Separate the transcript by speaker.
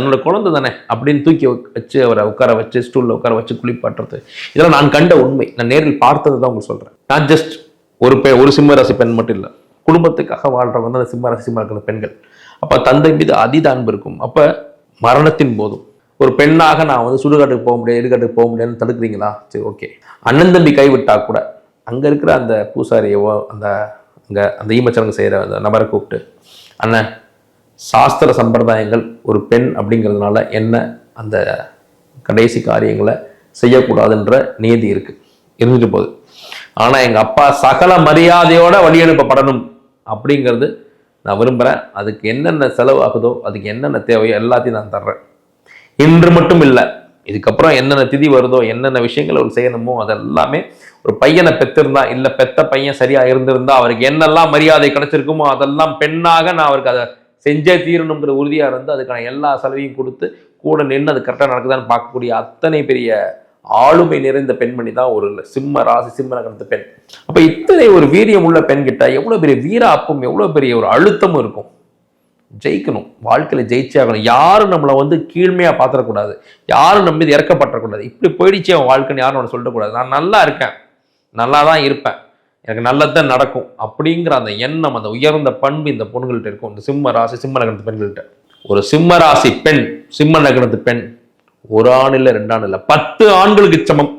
Speaker 1: தன்னோட குழந்தை தானே அப்படின்னு தூக்கி வச்சு அவரை உட்கார வச்சு ஸ்டூலில் உட்கார வச்சு குளிப்பாட்டுறது. இதெல்லாம் நான் கண்ட உண்மை. நான் நேரில் பார்த்தது தான் உங்களுக்கு சொல்கிறேன் நான் ஜஸ்ட் ஒரு பெண் ஒரு சிம்ம ராசி பெண் மட்டும் இல்லை. குடும்பத்துக்காக வாழ்கிறவங்க தான் அந்த சிம்ம ராசி சிம்ம இருக்கிற பெண்கள். அப்போ தந்தை மீது அதீத அன்பு இருக்கும். அப்போ மரணத்தின் போதும். ஒரு பெண்ணாக நான் வந்து சுடுகாட்டுக்கு போக முடியாது இடுகாட்டுக்கு போக முடியாதுன்னு தடுக்கிறீங்களா? சரி ஓகே அண்ணன் தம்பி கைவிட்டா கூட அங்கே இருக்கிற அந்த பூசாரியவோ அந்த அங்கே அந்த ஈமச்சடங்கு செய்கிற அந்த நபரை கூப்பிட்டு அண்ணன் சாஸ்திர சம்பிரதாயங்கள் ஒரு பெண் அப்படிங்கிறதுனால என்ன அந்த கடைசி காரியங்களை செய்யக்கூடாதுன்ற நீதி இருக்குது இருந்துட்டு போகுது. ஆனால் எங்கள் அப்பா சகல மரியாதையோட வழி அனுப்பப்படணும் அப்படிங்கிறது நான் விரும்புகிறேன் அதுக்கு என்னென்ன செலவு ஆகுதோ அதுக்கு என்னென்ன தேவையோ எல்லாத்தையும் நான் தர்றேன். இன்று மட்டும் இல்லை இதுக்கப்புறம் என்னென்ன திதி வருதோ என்னென்ன விஷயங்கள் அவர் செய்யணுமோ அதெல்லாமே ஒரு பையனை பெற்றிருந்தா இல்லை பெத்த பையன் சரியாக இருந்திருந்தா அவருக்கு என்னெல்லாம் மரியாதை கிடைச்சிருக்குமோ அதெல்லாம் பெண்ணாக நான் அவருக்கு அதை செஞ்சே தீரணுங்கிற உறுதியாக இருந்து அதுக்கான எல்லா செலவையும் கொடுத்து கூட நின்று அது கரெக்டாக நடக்குதான்னு பார்க்கக்கூடிய அத்தனை பெரிய ஆளுமை நிறைந்த பெண்மணி தான் ஒரு சிம்ம ராசி சிம்ம நகரத்து பெண். அப்போ இத்தனை ஒரு வீரியம் உள்ள பெண் கிட்ட எவ்வளோ பெரிய வீராப்பும் எவ்வளோ பெரிய ஒரு அழுத்தமும் இருக்கும். ஜெயிக்கணும். வாழ்க்கையில் ஜெயிச்சே ஆகணும். யாரும் நம்மளை வந்து கீழ்மையாக பார்த்துடக்கூடாது. யாரும் நம்ம மீது இறக்கப்பட்டக்கூடாது இப்படி போயிடுச்சு அவன் வாழ்க்கைன்னு யாரும் அவனை சொல்லக்கூடாது. நான் நல்லா இருக்கேன். நல்லா தான் இருப்பேன். எனக்கு நல்லதுதான் நடக்கும் அப்படிங்கிற அந்த எண்ணம் அந்த உயர்ந்த பண்பு இந்த பொண்ணுகள்கிட்ட இருக்கும். இந்த சிம்ம ராசி சிம்ம நகரத்து பெண்கள்கிட்ட. ஒரு சிம்ம ராசி பெண் சிம்ம நகரத்து பெண் ஒரு ஆண் இல்லை ரெண்டு ஆண் இல்லை பத்து ஆண்களுக்கு சமம்.